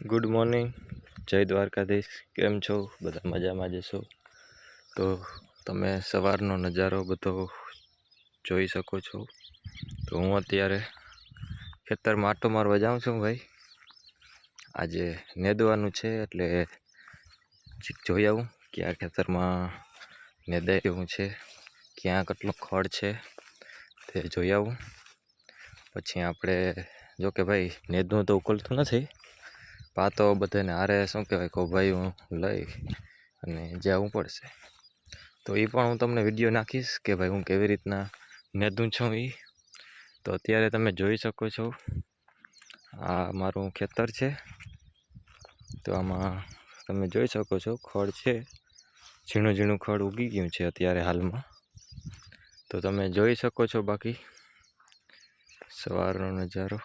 Good morning જય દ્વારકાધીશ. કેમ છો? બધા મજામાં જશો તો તમે સવારનો નજારો બધો જોઈ શકો છો. તો હું અત્યારે ખેતરમાં આટો મારવા જાઉં છું ભાઈ. આજે નેદવાનું છે એટલે જોઈ આવું કે આ ખેતરમાં નેદાય એવું છે. ક્યાં કેટલો ખડ છે તે જોઈ આવું. પછી આપણે જો કે ભાઈ નેદવું તો ઉકલતું નથી. પાતો બધાને હારે, શું કહેવાય કહો ભાઈ હું લઈ અને જવું પડશે. તો એ પણ હું તમને વીડિયો નાખીશ કે ભાઈ હું કેવી રીતના નેદું છું એ તો અત્યારે તમે જોઈ શકો છો, આ મારું ખેતર છે. તો આમાં તમે જોઈ શકો છો, ખડ છે. ઝીણું ઝીણું ખડ ઉગી ગયું છે અત્યારે હાલમાં. તો તમે જોઈ શકો છો બાકી. સવારનો નજારો.